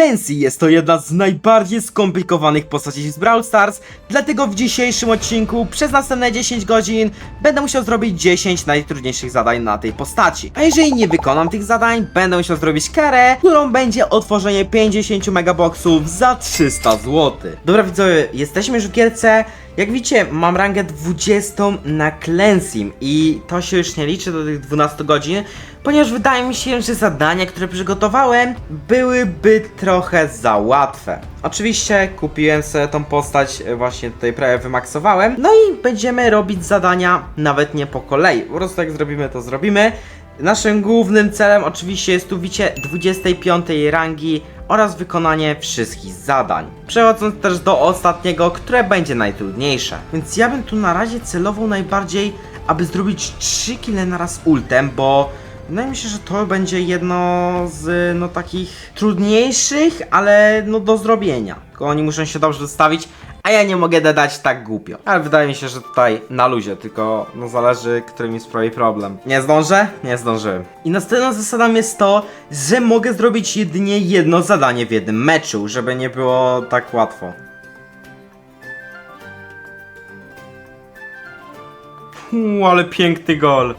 Clancy jest to jedna z najbardziej skomplikowanych postaci z Brawl Stars, dlatego w dzisiejszym odcinku przez następne 10 godzin będę musiał zrobić 10 najtrudniejszych zadań na tej postaci. A jeżeli nie wykonam tych zadań, będę musiał zrobić karę, którą będzie otworzenie 50 megaboxów za 300 zł. Dobra widzowie, jesteśmy już w gierce. Jak widzicie, mam rangę 20 na Cleansing i to się już nie liczy do tych 12 godzin, ponieważ wydaje mi się, że zadania, które przygotowałem, byłyby trochę za łatwe. Oczywiście kupiłem sobie tą postać, e, właśnie tutaj prawie wymaksowałem, no i będziemy robić zadania nawet nie po kolei. Po prostu jak zrobimy, to zrobimy. Naszym głównym celem oczywiście jest tu bicie 25 rangi oraz wykonanie wszystkich zadań. Przechodząc też do ostatniego, które będzie najtrudniejsze. Więc ja bym tu na razie celował najbardziej, aby zrobić 3 kile naraz ultem, bo wydaje mi się, że to będzie jedno z no takich trudniejszych, ale no do zrobienia. Tylko oni muszą się dobrze dostawić, a ja nie mogę dodać tak głupio. Ale wydaje mi się, że tutaj na luzie, tylko no zależy, który mi sprawi problem. Nie zdążę? Nie zdążyłem. I następną zasadą jest to, że mogę zrobić jedynie jedno zadanie w jednym meczu, żeby nie było tak łatwo. Uuu, ale piękny gol.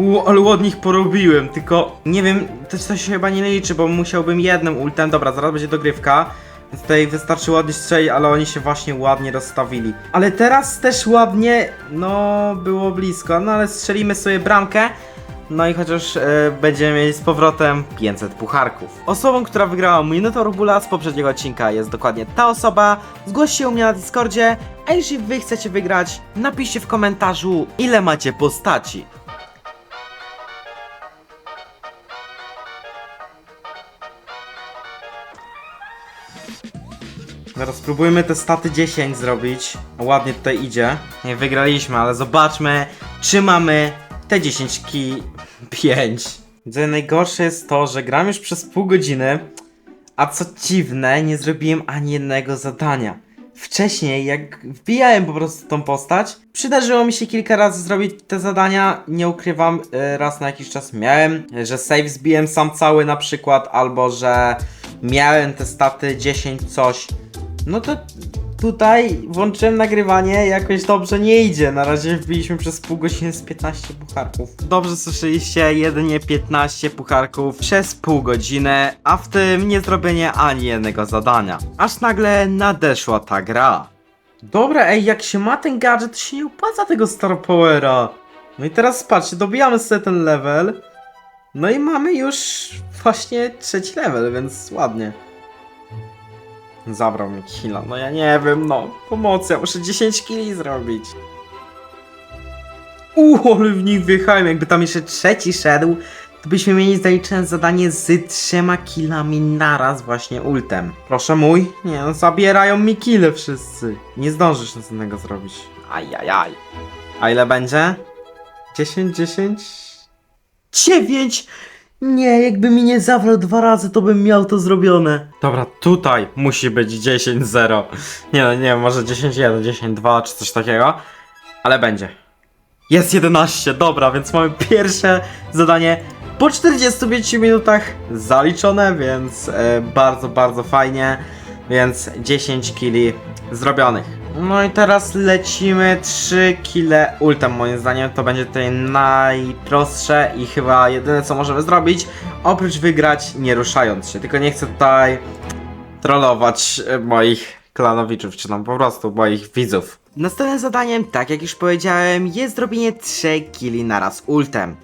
Uuu, ale ładnie porobiłem, tylko nie wiem, to, to się chyba nie liczy, bo musiałbym jednym ultem, dobra, zaraz będzie dogrywka. Więc tutaj wystarczy ładnie strzelić, ale oni się właśnie ładnie rozstawili. Ale teraz też ładnie, no było blisko, no ale strzelimy sobie bramkę. No i chociaż e, będziemy mieli z powrotem 500 pucharków. Osobą, która wygrała Minotaur Bula z poprzedniego odcinka jest dokładnie ta osoba. Zgłoś się u mnie na Discordzie, a jeśli wy chcecie wygrać, napiszcie w komentarzu ile macie postaci. Spróbujmy te staty 10 zrobić. Ładnie tutaj idzie. Nie wygraliśmy, ale zobaczmy, czy mamy te 10 ki 5. Widzę, najgorsze jest to, że gram już przez pół godziny, a co dziwne, nie zrobiłem ani jednego zadania. Wcześniej, jak wbijałem po prostu tą postać, przydarzyło mi się kilka razy zrobić te zadania. Nie ukrywam, e, raz na jakiś czas miałem, że save zbiłem sam cały na przykład, albo że miałem te staty 10 coś. No to tutaj włączyłem nagrywanie, jakoś dobrze nie idzie. Na razie wbiliśmy przez pół godziny z 15 pucharków. Dobrze słyszeliście, jedynie 15 pucharków przez pół godziny, a w tym nie zrobienie ani jednego zadania. Aż nagle nadeszła ta gra. Dobra, ej, jak się ma ten gadżet, to się nie opłaca tego Star Powera. No i teraz patrzcie, dobijamy sobie ten level. No i mamy już właśnie trzeci level, więc ładnie. Zabrał mi killa. No ja nie wiem, no. Pomocy, ja muszę 10 killi zrobić. Uuu, ale w nich wjechałem. Jakby tam jeszcze trzeci szedł, to byśmy mieli zaliczone zadanie z trzema killami naraz właśnie ultem. Proszę mój. Nie no, zabierają mi kille wszyscy. Nie zdążysz następnego zrobić. Ajajaj. A ile będzie? 10, 10? 9! Nie, jakby mi nie zabrał dwa razy, to bym miał to zrobione. Dobra, tutaj musi być 10-0. Nie no, nie może 10-1, 10-2 czy coś takiego. Ale będzie. Jest 11, dobra, więc mamy pierwsze zadanie po 45 minutach zaliczone, więc e, bardzo, bardzo fajnie. Więc 10 kili zrobionych. No i teraz lecimy 3 kile ultem moim zdaniem to będzie tutaj najprostsze i chyba jedyne co możemy zrobić oprócz wygrać nie ruszając się, tylko nie chcę tutaj trollować e, moich klanowiczów, czy tam po prostu moich widzów. Następnym zadaniem, tak jak już powiedziałem, jest zrobienie 3 kili naraz ultem.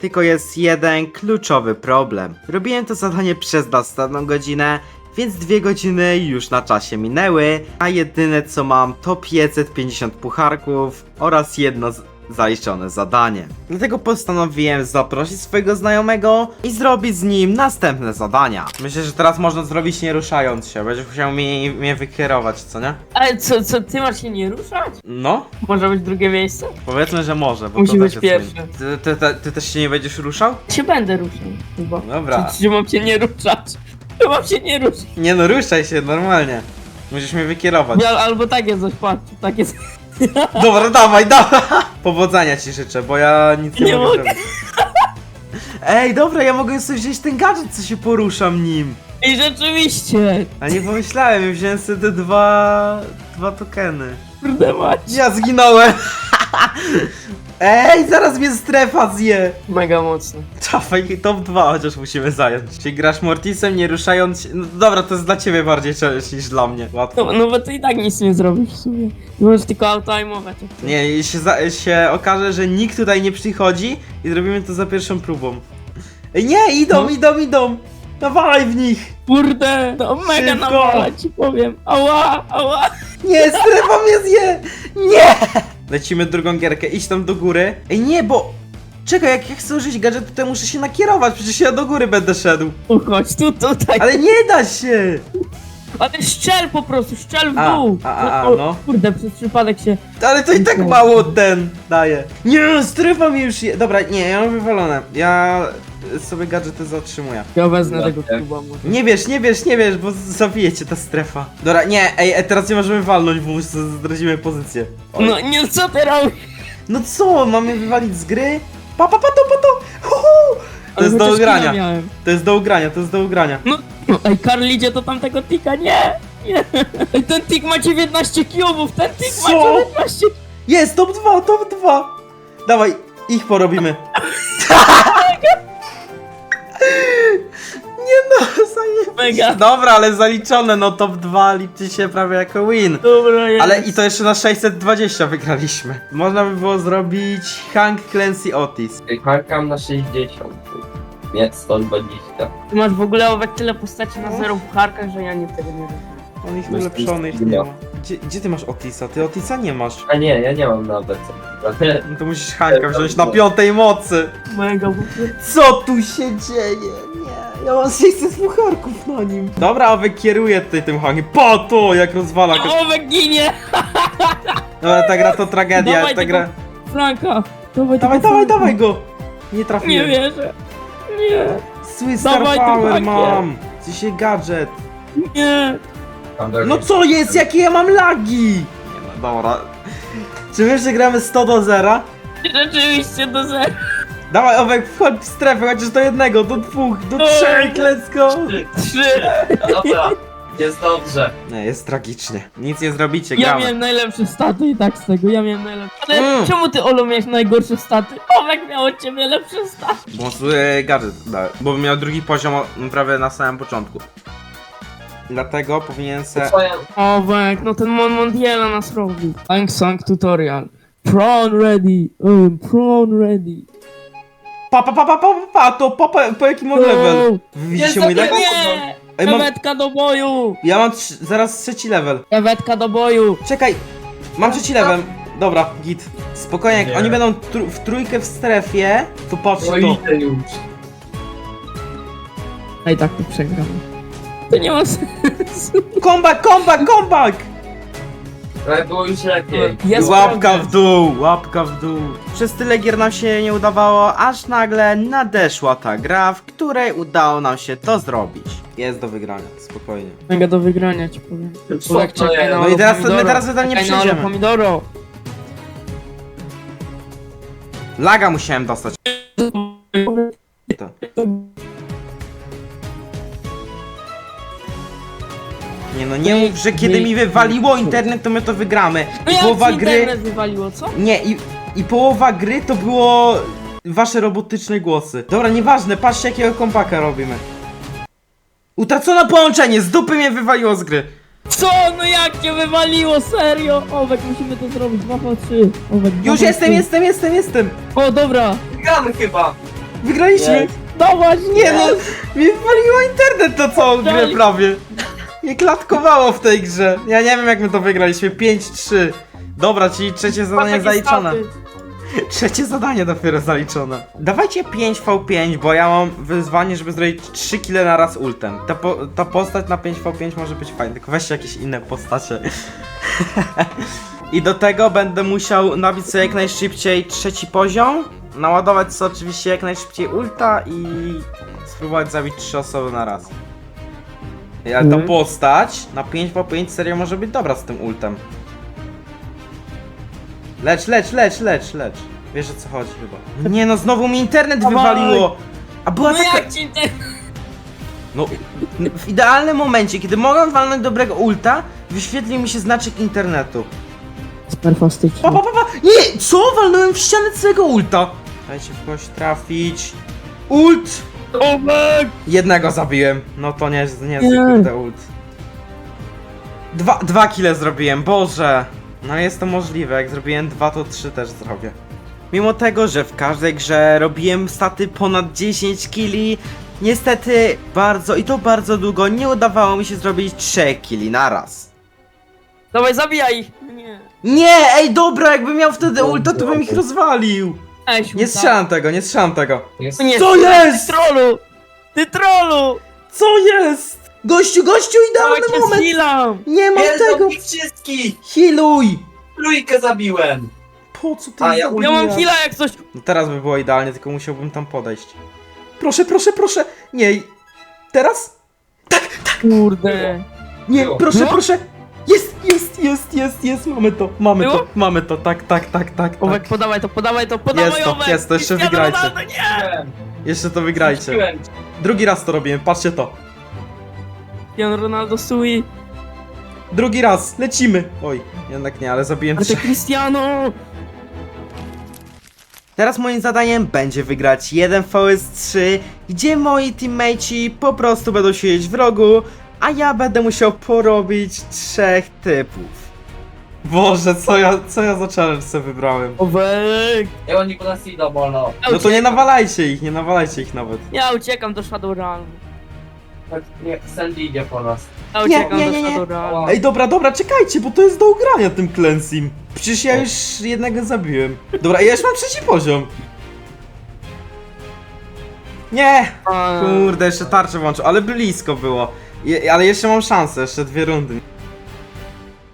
Tylko jest jeden kluczowy problem. Robiłem to zadanie przez następną godzinę, więc dwie godziny już na czasie minęły, a jedyne co mam to 550 pucharków oraz jedno z- zaliczone zadanie. Dlatego postanowiłem zaprosić swojego znajomego i zrobić z nim następne zadania. Myślę, że teraz można zrobić nie ruszając się, będziesz musiał mnie, mnie wykierować, co nie? Ale co, co, ty masz się nie ruszać? No, Może być drugie miejsce? powiedzmy, że może, bo Musi to być win. Ty, ty, ty, ty też się nie będziesz ruszał? Się będę ruszał chyba. Dobra. Czy, czy mam się nie ruszać? Mam się nie ruszać? Nie no, ruszaj się, normalnie. Musisz mnie wykierować. Al, albo takie coś, patrz, takie coś. Dobra, dawaj, dawaj! Powodzenia ci życzę, bo ja nic nie, Nie mogę mogę. zrobić. Ej, dobra, ja mogę sobie wziąć ten gadżet, co się poruszam nim. I rzeczywiście! A nie pomyślałem, ja wziąłem sobie te dwa... dwa tokeny. Kurde mać. Ja zginąłem! Ej, zaraz mnie strefa zje! Mega mocno. Czafaj, top 2 chociaż musimy zająć. Czyli grasz Mortisem, nie ruszając się... No dobra, to jest dla ciebie bardziej challenge niż dla mnie. Łatwo. No, no bo ty i tak nic nie zrobisz w sumie. Możesz tylko autoajmować. Nie, i się, za, się okaże, że nikt tutaj nie przychodzi i zrobimy to za pierwszą próbą. Ej, nie, idą, No. idą, idą! Nawalaj w nich! Kurde, to mega Szybko. nawala ci powiem. Ała, ała. Nie, strefa mnie zje! Nie! Lecimy drugą gierkę, idź tam do góry. Ej, nie, bo... Czekaj, jak ja chcę użyć gadżetu, to ja muszę się nakierować, przecież ja do góry będę szedł. Uchodź tu, tutaj. Ale nie da się! Ale szczel po prostu, szczel w A, dół. a, a, a, no. Kurde, przez przypadek się... Ale to i tak mało ten daje. Nie, strefa mi już je... Dobra, nie, ja mam wywalone. Ja sobie gadżety zatrzymuję. Ja wezmę tego też. kuba może. Nie wiesz, nie wiesz, nie wiesz, bo zabije cię ta strefa. Dobra, nie, ej, ej teraz nie możemy walnąć, bo zdradzimy pozycję. Oj. No nie, co ty robisz? No co, mamy wywalić z gry? Pa, pa, pa, to, pa, to! Hu, hu. To jest do ugrania, to jest do ugrania, to jest do ugrania. No, no ej, Karl idzie do tamtego tika, nie! Nie! Ej, ten tik ma 19 cubów, ten tik ma Co? 19 Jest, top 2, top 2! Dawaj, ich porobimy. Nie no, mega. Dobra, ale zaliczone, no top 2 liczy się prawie jako win. Dobra jest. Ale i to jeszcze na 620 wygraliśmy. Można by było zrobić Hank Clancy Otis. Harkam na 60. Nie, 120. Ty masz w ogóle owek tyle postaci na zero w harkach, że ja nie tego nie wiem. On ich Myślisz, ulepszonych że nie ma. Gdzie, gdzie ty masz Otisa? Ty Otisa nie masz. A nie, ja nie mam nawet. No to musisz Hanka wziąć na piątej mocy. Mega. Co tu się dzieje? Ja mam 600 pucharków na nim. Dobra, Owek kieruje tutaj tym Hankiem. Po to, jak rozwala. A owek ginie! Dobra, ta gra to tragedia, Dawaj ta tego gra... Franka! Dawaj, Dawaj, tego dawaj, Franka. dawaj go! Nie Nie trafiłem. wierzę. Nie, Swiss Star Dawaj Power mam! Dzisiaj gadżet. nie. No co jest? Jakie ja mam lagi? Nie no, dobra. Czy wiesz, że gramy 100 do 0? Rzeczywiście do zera. Dawaj, Owek, wchodź w strefę, chociaż do jednego, do dwóch, do trzech, let's go! Trzy. Dobra, jest dobrze. Nie, jest tragicznie. Nic nie zrobicie, Ja gramy. miałem najlepsze staty i tak z tego, ja miałem najlepsze. Ale Mm. czemu ty, Olo, miałeś najgorsze staty? Owek miał od ciebie lepsze staty. Bo zły gadżet dałem, bo miał drugi poziom o- prawie na samym początku. Dlatego powinien se... Co ja... Owek, no ten Mon Mondiela nas robi. Tank Sang Tutorial. Prawn ready. Um, prawn ready. Pa, pa, pa, pa, pa, pa, pa, to po, po, po jakim mam level? Widzicie mój level? Nie! Ej, mam, Krewetka do boju! ja mam trz, zaraz trzeci level. Krewetka do boju! Czekaj, mam trzeci level. Dobra, git. Spokojnie, jak Nie. oni będą tr w trójkę w strefie, to patrzcie No to. idę już. A i tak to przegram. To nie ma sensu. Comeback, comeback, comeback! Ale było już lepiej. Jest łapka w dół, łapka w dół. Przez tyle gier nam się nie udawało, aż nagle nadeszła ta gra, w której udało nam się to zrobić. Jest do wygrania, spokojnie. Mega do wygrania ci powiem. Co Owek, to czekaj jest? na No i Olo teraz- my Pomidoro. teraz totalnie Czekaj na Olo przejdziemy. Pomidoro. Laga musiałem dostać. Nie no, nie mów, że kiedy mi wywaliło internet, to my to wygramy. No I jak połowa ci gry... internet wywaliło, co? Nie, i, i połowa gry to było wasze robotyczne głosy. Dobra, nieważne, patrzcie jakiego kompaka robimy. Utracone połączenie, z dupy mnie wywaliło z gry. Co? No jak cię wywaliło, serio? Owek, musimy to zrobić, 2 po 3. Owek, dwa Już po jestem, trzy. jestem, jestem, jestem. O, dobra. Gramy chyba. Wygraliśmy. Jest. Dawać, Nie no, mi wywaliło internet to całą grę prawie. Nie klatkowało w tej grze. Ja nie wiem jak my to wygraliśmy, 5-3. Dobra, czyli trzecie zadanie zaliczone. Trzecie zadanie dopiero zaliczone. Dawajcie 5v5, bo ja mam wyzwanie, żeby zrobić 3 kile na raz ultem. Ta, po, ta postać na 5v5 może być fajna, tylko weźcie jakieś inne postacie. I do tego będę musiał nabić sobie jak najszybciej trzeci poziom, naładować sobie oczywiście jak najszybciej ulta i spróbować zabić 3 osoby na raz. Ta Mhm. postać na 5v5 serio może być dobra z tym ultem. Lecz, lecz, lecz, lecz, lecz. Wiesz o co chodzi chyba. Nie no, znowu mi internet Dawaj. wywaliło. A była No taka... jak ci te... No, w idealnym momencie, kiedy mogłem walnąć dobrego ulta, wyświetlił mi się znaczek internetu. Superfastyczne. Pa, pa, pa, pa. Nie! Co? Walnąłem w ścianę całego ulta! Dajcie w kogoś trafić. Ult! Tomek! Jednego zabiłem. No to nie, nie jest Nie. kurde ult. Dwa, dwa kile zrobiłem, Boże! No jest to możliwe, jak zrobiłem dwa, to trzy też zrobię. Mimo tego, że w każdej grze robiłem staty ponad 10 kili, niestety bardzo i to bardzo długo nie udawało mi się zrobić 3 kili naraz. Dawaj, zabijaj! Nie. Nie, ej dobra, jakbym miał wtedy ulta, to bym ich rozwalił! Nie strzelam tego, nie strzelam tego. Jest... Nie, Co ty jest? trolu! Ty trolu! Co jest? Gościu, gościu, Dawaj, idealny cię moment! Nie mam tego! ich wszystkich! Healuj! Trójkę zabiłem! Po co ty A, ja? Ja mam heala jak coś... No teraz by było idealnie, tylko musiałbym tam podejść. Proszę, proszę, proszę! Nie! Teraz? Kurde. Nie, Było. proszę, No? proszę! Jest, jest, jest, jest, mamy to, mamy Było? to, mamy to, tak, tak, tak, tak, Owek, tak. podawaj to, podawaj to, podawaj Jest to, Owek! jest to, jeszcze Cristiano wygrajcie. Ronaldo, nie! Jeszcze to wygrajcie. Drugi raz to robiłem, patrzcie to. Cristiano Ronaldo sui. Drugi raz, lecimy! Oj, jednak nie, ale zabiłem Ale to. Cristiano! Teraz moim zadaniem będzie wygrać jeden VS3, gdzie moi teammateci po prostu będą siedzieć w rogu, a ja będę musiał porobić trzech typów. Boże, co ja, co ja za challenge sobie wybrałem? Owek! I oni po nas idą, bolo. Ja No to nie uciekam. nawalajcie ich, nie nawalajcie ich nawet. Ja uciekam do Shadowrun. Nie, Sandy idzie po nas. Ja Nie, uciekam nie, do nie, nie. Shadowrun. Ej, dobra, dobra, czekajcie, bo to jest do ugrania tym Cleansing. Przecież ja już jednego zabiłem. Dobra, ja już mam trzeci poziom. Nie! Kurde, jeszcze tarczę włączył, ale blisko było. Je, ale jeszcze mam szansę, jeszcze dwie rundy.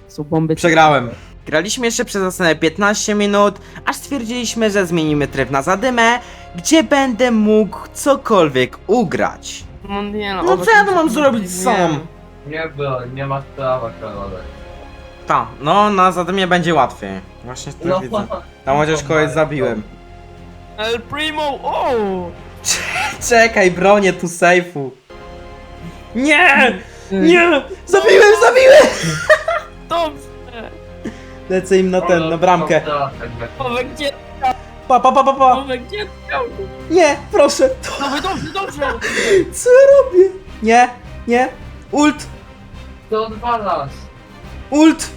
Są bomby. Przegrałem. Graliśmy jeszcze przez następne 15 minut, aż stwierdziliśmy, że zmienimy tryb na zadymę, gdzie będę mógł cokolwiek ugrać. Mondiala, No Owek, co ja tu mam zrobić nie sam? Nie było, nie ma prawa, Karolek. Ta, no na zadymie będzie łatwiej. Właśnie to No, widzę. Tam chociaż kogoś zabiłem. El Primo! O! Czekaj, bronię tu sejfu. Nie! Nie! Zabiłem, zabiłem! Dobrze! Lecę im na ten, na bramkę. Owek, gdzie? Pa, pa, pa, pa, pa. Gdzie? Nie, proszę. Dobrze, dobrze, dobrze! Co ja robię? Nie, nie. Ult, To odwalasz. ult.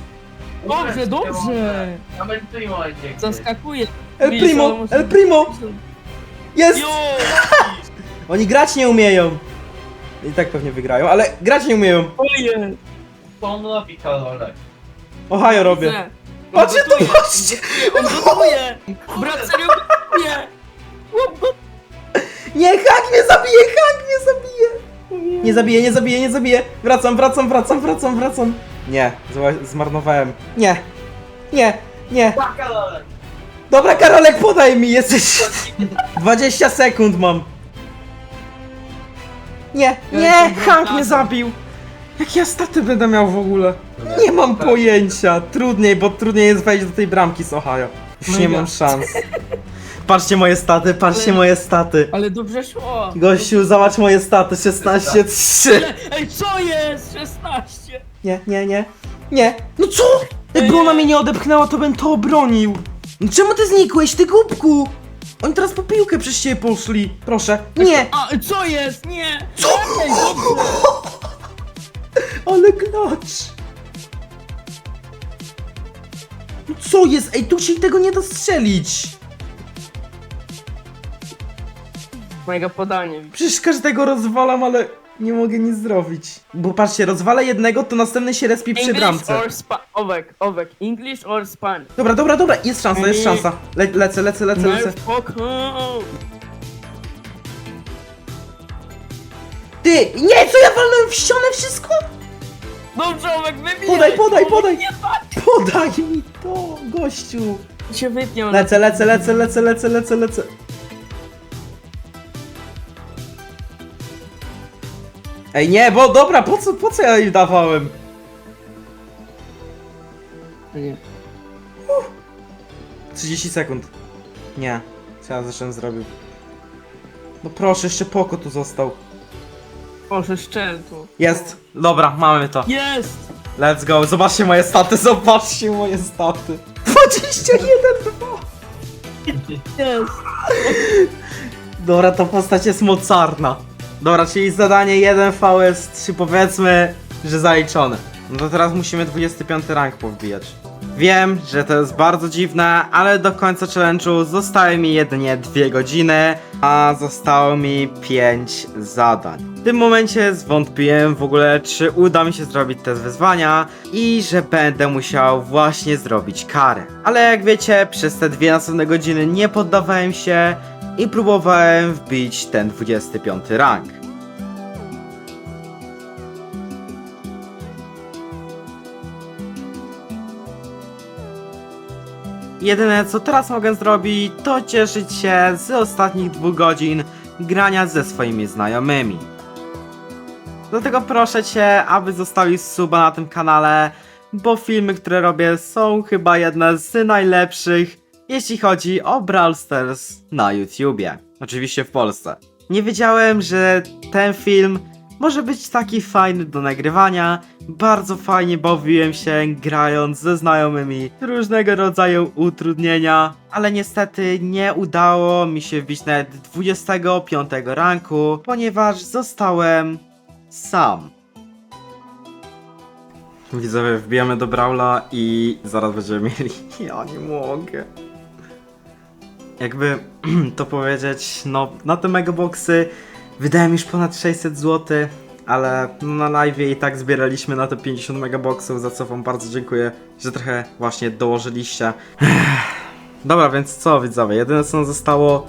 Dobrze, dobrze! Amen Primo. Zaskakuje. El Primo, El Primo. Jest! Oni grać nie umieją. I tak pewnie wygrają, ale grać nie umieją. Oje! Co on robi, Karolek? Ohio robię. Widzę. Patrzcie tu, Gotuje. patrzcie! On gotuje! Brat serio gotuje! Go! Nie, hak mnie zabije, hak mnie zabije! Nie zabiję, nie zabiję, nie zabiję! Wracam, wracam, wracam, wracam, wracam! Nie, zła- zmarnowałem. Nie, nie, nie. Karolek! Dobra, Karolek, podaj mi, jesteś... 20 sekund mam. Nie, Ja nie, jestem Hank mnie zabił! Jak ja staty będę miał w ogóle? Nie mam pojęcia. Trudniej, bo trudniej jest wejść do tej bramki z Ohio. Już nie Mega. mam szans. Patrzcie moje staty, patrzcie Ale- moje staty. Ale dobrze szło! Gościu, zobacz moje staty, 16-3. Ale- Ej, co jest? 16! Nie, nie, nie. Nie. No co? Jakby ona mnie nie odepchnęła, to bym to obronił. No czemu ty znikłeś, ty głupku? Oni teraz po piłkę przez ciebie poszli. Proszę. Nie. A, co jest? Nie! Co? Ale klacz. No co jest? Ej, tu się tego nie da strzelić. Mojego podanie. Przecież każdego rozwalam, ale nie mogę nic zrobić. Bo patrzcie, rozwalę jednego, to następny się respi przy English bramce. or spa... Owek, owek. English or Spanish? Dobra, dobra, dobra, jest szansa, jest szansa. Le lecę, lecę, lecę, No lecę. Ty, nie, co ja walnąłem w ścianę wszystko? Dobrze, owek, wybijaj! Podaj, podaj, Owek, podaj. Nie! Podaj mi to, gościu. się wytnią. Lecę, lecę, lecę, lecę, lecę, lecę, lecę. Ej, nie, bo dobra, po co, po co ja jej dawałem? Nie. 30 sekund. Nie, co ja zresztą zrobił. No proszę, jeszcze poko tu został. Proszę, szczętu. Jest. Dobra, mamy to. Jest! Let's go. Zobaczcie moje staty, zobaczcie moje staty. 21 Jest! Dobra, ta postać jest mocarna. Dobra, czyli zadanie 1 VS3 powiedzmy, że zaliczone. No to teraz musimy 25 rank powbijać. Wiem, że to jest bardzo dziwne, ale do końca challenge'u zostały mi jedynie 2 godziny, a zostało mi 5 zadań. W tym momencie zwątpiłem w ogóle, czy uda mi się zrobić te wyzwania i że będę musiał właśnie zrobić karę. Ale jak wiecie, przez te dwie następne godziny nie poddawałem się i próbowałem wbić ten 25 rank. Jedyne co teraz mogę zrobić, to cieszyć się z ostatnich dwóch godzin grania ze swoimi znajomymi. Dlatego proszę Cię, aby zostawić suba na tym kanale, bo filmy, które robię są chyba jedne z najlepszych, jeśli chodzi o Brawl Stars na YouTubie. Oczywiście w Polsce. Nie wiedziałem, że ten film może być taki fajny do nagrywania. Bardzo fajnie bawiłem się grając ze znajomymi różnego rodzaju utrudnienia, ale niestety nie udało mi się wbić nawet 25 ranku, ponieważ zostałem sam. Widzowie, wbijamy do Brawla i zaraz będziemy mieli. Ja nie mogę. Jakby to powiedzieć, no na te megaboxy wydałem już ponad 600 zł, ale na live i tak zbieraliśmy na te 50 megaboxów, za co wam bardzo dziękuję, że trochę właśnie dołożyliście. Dobra, więc co widzowie, jedyne co nam zostało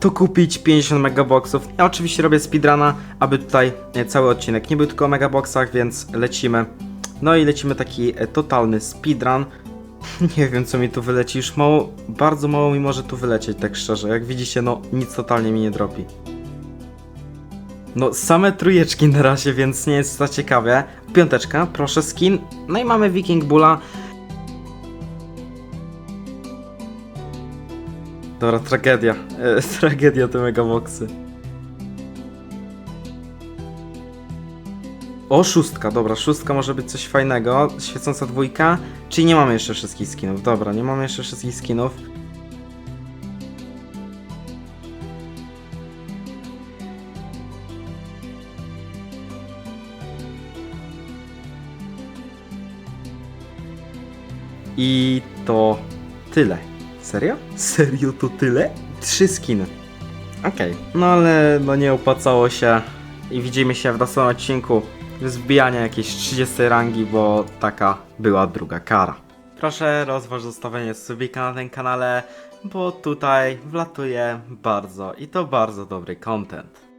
to kupić 50 megaboxów. Ja oczywiście robię speedruna, aby tutaj e, cały odcinek nie był tylko o megaboxach, więc lecimy. No i lecimy taki e, totalny speedrun. Nie wiem co mi tu wyleci, już mało, bardzo mało mi może tu wylecieć, tak szczerze. Jak widzicie, no nic totalnie mi nie dropi. No, same trójeczki na razie, więc nie jest to ciekawe. Piąteczka, proszę, skin. No i mamy Viking Bulla. Dobra, tragedia. E, tragedia te megaboxy. O, szóstka, dobra, szóstka może być coś fajnego. Świecąca dwójka. Czyli nie mamy jeszcze wszystkich skinów. Dobra, nie mamy jeszcze wszystkich skinów. I to tyle. Serio? Serio to tyle? Trzy skiny. Okej, no ale no nie opłacało się i widzimy się w następnym odcinku z wbijania jakiejś 30 rangi, bo taka była druga kara. Proszę rozważ zostawienie subika na tym kanale, bo tutaj wlatuje bardzo i to bardzo dobry content.